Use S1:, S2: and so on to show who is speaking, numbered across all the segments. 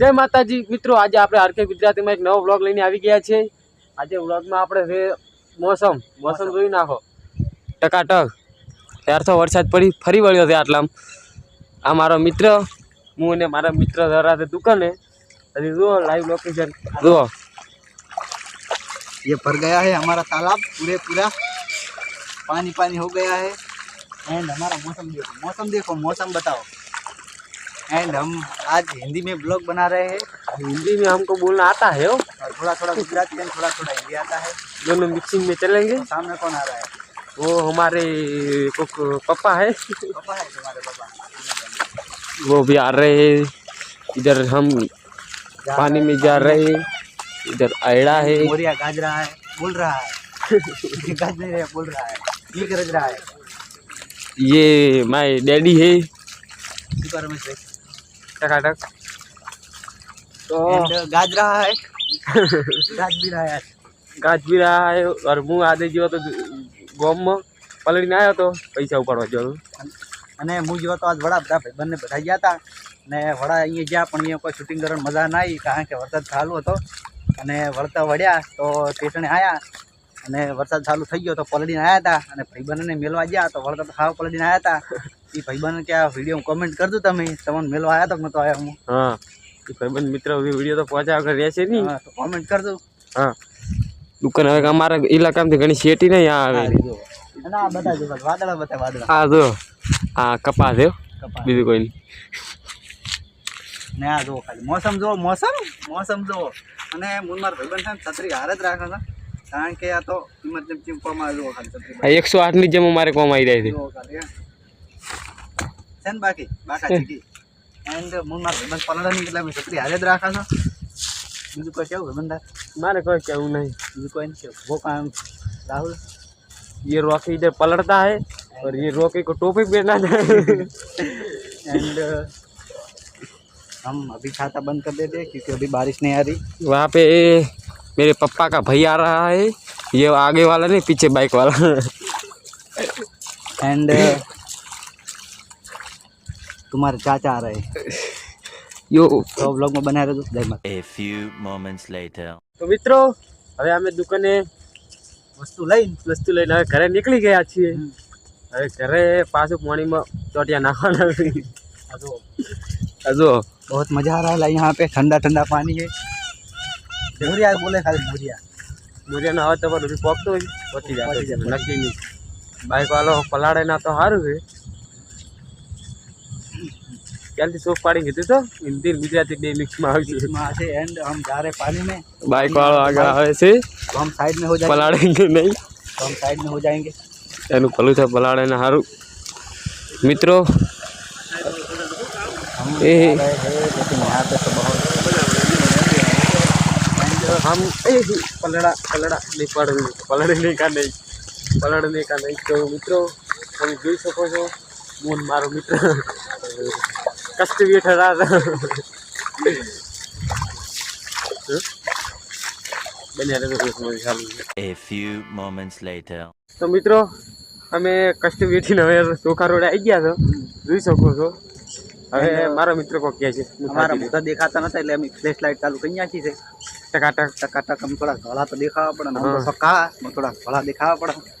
S1: જય માતાજી મિત્રો આજે આપણે આરકે ગુજરાતીમાં એક નવો બ્લોગ લઈને આવી ગયા છે આજે બ્લોગમાં આપણે છે મોસમ મોસમ જોઈ નાખો ટકાટક ત્યાર તો વરસાદ પડી ફરી વળ્યો છે આટલામ આ મારો મિત્ર હું અને મારા મિત્ર જરા છે દુકાને હજી જુઓ લાઈવ લોકેશન જુઓ
S2: ये भर गया है हमारा तालाब पूरे पूरा पानी पानी हो गया है एंड हमारा मौसम देखो मौसम देखो मौसम बताओ एंड हम आज हिंदी में ब्लॉग बना रहे हैं।
S1: हिंदी में हमको बोलना आता है हो?
S2: और थोड़ा थोड़ा गुजराती एंड थोड़ा थोड़ा हिंदी आता है।
S1: दोनों मिक्सिंग में चलेंगे।
S2: तो सामने कौन आ रहा है?
S1: वो हमारे कुक पप्पा है।
S2: पापा है तुम्हारे पापा?
S1: वो भी आ रहे हैं। इधर हम पानी में जा रहे हैं। इधर आयड़ा है।
S2: मोरिया गाज रहा है बोल रहा है। गाज नहीं रहा बोल रहा है। ये गरज रहा है।
S1: ये माय डैडी है। टकाटक तो
S2: एंड गाज रहा है गाज भी रहा है आज।
S1: ગાજ બી રહ્યા है और હું આદે ગયો તો ગોમમાં પલળીને આવ્યો તો પૈસા ઉપાડવા ગયો હતો.
S2: અને હું જેવો તો આજ વડા બધા ભાઈબંધને બધા ગયા હતા ને વડા અહીંયા ગયા પણ અહીંયા કોઈ શૂટિંગ કરવાની મજા ના આવી કારણ કે વરસાદ ચાલુ હતો અને વળતા વળ્યા તો સ્ટેશને આવ્યા અને વરસાદ ચાલુ થઈ ગયો તો પલડીને આવ્યા હતા અને ભાઈબંધને મેળવા ગયા તો વળતા તો ખાવા પલડીને આવ્યા હતા એ ભાઈબંધ કે આ વીડિયો કોમેન્ટ કરજો તમે. તમને મેલો આવ્યા તો નતો આવ્યા હું.
S1: હા. એ ભાઈબંધ મિત્ર વીડિયો તો પહોંચ્યા વગર રહેશે નહીં.
S2: હા, તો કોમેન્ટ કરજો.
S1: હા. દુકાન હવે અમારા ઇલાકામાંથી ઘણી શેટી નહીં આ
S2: હા,
S1: આવે.
S2: અને આ બધા જો વાદળા બધા વાદળા.
S1: આ જો. આ કપાસ છે. બીજું કોઈ નહીં.
S2: ને આ જો ખાલી મોસમ જો મોસમ મોસમ જો. અને મુનમાર ભાઈબંધ છે છત્રી હારે જ રાખે છે. કારણ કે આ તો ઇમરજન્સી ઉપરમાં જુઓ ખાલી છત્રી
S1: આ એકસો આઠની જેમ અમારે કોમ આવી જાય છે.
S2: હે. છે ને બાકી બાકા ચીકી એન્ડ મુનમાર ભાઈબંધ પલડાની એટલે અમે છત્રી હારે જ રાખે છે બીજું કોઈ કેવું ભાઈબંધ
S1: મારે કોઈ કેવું નહીં
S2: બીજું કોઈ નથી કેવું. वो काम राहुल
S1: ये रॉकी इधर पलटता है और ये रॉकी को टोपी पहना है
S2: एंड हम अभी छाता बंद कर देते हैं क्योंकि अभी बारिश नहीं आ रही
S1: वहाँ पे मेरे पप्पा का भाई आ रहा है ये आगे वाला नहीं पीछे बाइक वाला
S2: एंड तुम्हारे चाचा आ रहे हैं
S1: यो
S2: तो व्लॉग में बना रहे जय माता
S3: A few moments later.
S1: તો મિત્રો હવે અમે દુકાને
S2: વસ્તુ લઈને
S1: વસ્તુ લઈને હવે ઘરે નીકળી ગયા છીએ
S2: હમ.
S1: હવે ઘરે પાછું પાણીમાં ચોટિયા નાખવાના છે.
S2: આ જુઓ,
S1: આ જો
S2: बहुत मजा आ रहा है यहाँ पे ठंडा ठंडा पानी है भूरिया बोले खाली भूरिया
S1: મુરિયાનો હવે તમારું બધું પોકતો હોય પતી જાય
S2: પતી જાય,
S1: નક્કી નહીં બાઇક વાળો પલાળે ના તો સારું છે ક્યાંથી શોખ પાડી કીધું તો હિન્દી ને ગુજરાતી બે મિક્સમાં આવશે
S2: इसमें से एंड हम जा रहे हैं पानी में
S1: બાઇક વાળો આગળ આવે છે
S2: तो हम साइड में हो जाएंगे
S1: પલાળેંગે નહીં
S2: तो हम साइड में हो जाएंगे
S1: એનું ભલું થાય પલાળે ને સારું મિત્રો
S2: हम
S1: ए-
S2: जा रहे हैं लेकिन यहाँ पे तो बहुत
S1: हम ए पलड़ा पलड़ा नहीं पड़ पलड़ने का नहीं पलड़ने का नहीं तो મિત્રો તમે જોઈ શકો છો હું ને મારો મિત્ર કષ્ટ બી ઠરા
S3: A few moments later.
S1: તો મિત્રો અમે કષ્ટ વેઠીને હવે ચોખા રોડે આવી ગયા છો જોઈ શકો છો. હવે મારા મિત્રો કોક કહે છે
S2: મારા બધા દેખાતા નતા એટલે અમે ફ્લેશ લાઇટ ચાલુ કરી નાખી છે.
S1: ટકાટક.
S2: ટકાટક અમે થોડા ધોળા તો દેખાવા પડે થોડા ધોળા દેખાવા પડે.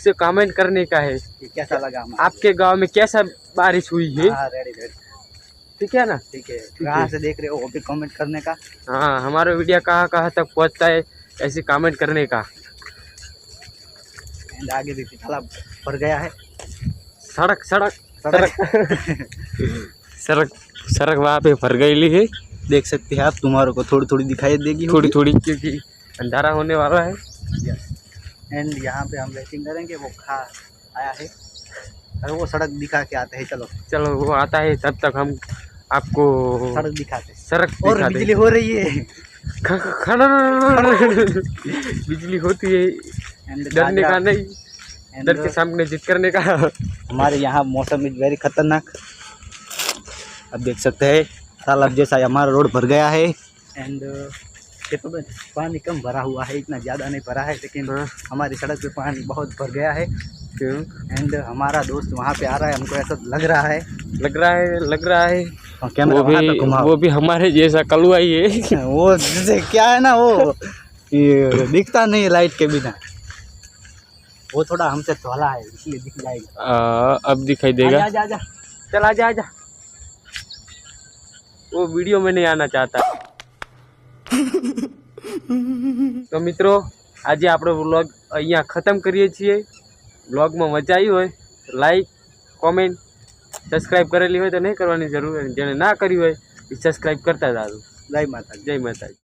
S1: इससे कमेंट करने का है।
S2: कैसा लगा
S1: आपके गाँव में कैसा बारिश हुई है?
S2: हाँ
S1: ठीक है ना?
S2: ठीक है। कहाँ से देख रहे हो? वो भी कमेंट करने का।
S1: हाँ हमारा वीडियो कहाँ कहाँ तक पहुँचता है ऐसे कमेंट करने का।
S2: आगे भी तालाब भर गया है।
S1: सड़क सड़क
S2: सड़क।
S1: सड़क। सड़क वहाँ पे भर गई है।
S2: देख सकते हैं आप तुम्हारे को थोड़ी थोड़ी दिखाई देगी
S1: थोड़ी थोड़ी क्योंकि अंधारा होने वाला है।
S2: एंड यहाँ पे हम वेटिंग करेंगे वो खा आया है। अरे वो सड़क दिखा के आते हैं चलो।
S1: चलो वो आता है तब तक हम आपको
S2: सड़क दिखाते
S1: सड़क
S2: और बिजली हो रही है।
S1: बिजली होती है। डरने का नहीं डर के सामने जीत करने का।
S2: हमारे यहाँ मौसम इज़ वेरी खतरनाक। अब देख सकते हैं तालाब जैसा हमारा रोड भर गया है। एंड खेतों में पानी कम भरा हुआ है इतना ज़्यादा नहीं भरा है लेकिन
S1: हाँ।
S2: हमारी सड़क पे पानी बहुत भर गया है।
S1: क्यों
S2: एंड हमारा दोस्त वहाँ पे आ रहा है हमको ऐसा लग रहा है।
S1: लग रहा है लग रहा है।
S2: कैमरा
S1: वो भी वो भी हमारे जैसा कलुआ ही है।
S2: वो जैसे क्या है ना वो? ये दिखता नहीं है लाइट के बिना। वो थोड़ा हमसे थोला है इसलिए दिख जाएगा
S1: आ, अब दिखाई देगा।
S2: आजा आजा
S1: चल आजा आजा वो वीडियो में नहीं आना चाहता। તો મિત્રો આજે આપણો વ્લોગ અહીંયા ખતમ કરીએ છીએ. વ્લોગમાં મજા આવી હોય લાઈક કોમેન્ટ સબસ્ક્રાઈબ કરેલી હોય તો નહીં કરવાની જરૂર જેણે ના કરી હોય એ સબસ્ક્રાઈબ કરતા જ આવજો
S2: જય માતાજી.
S1: જય માતાજી.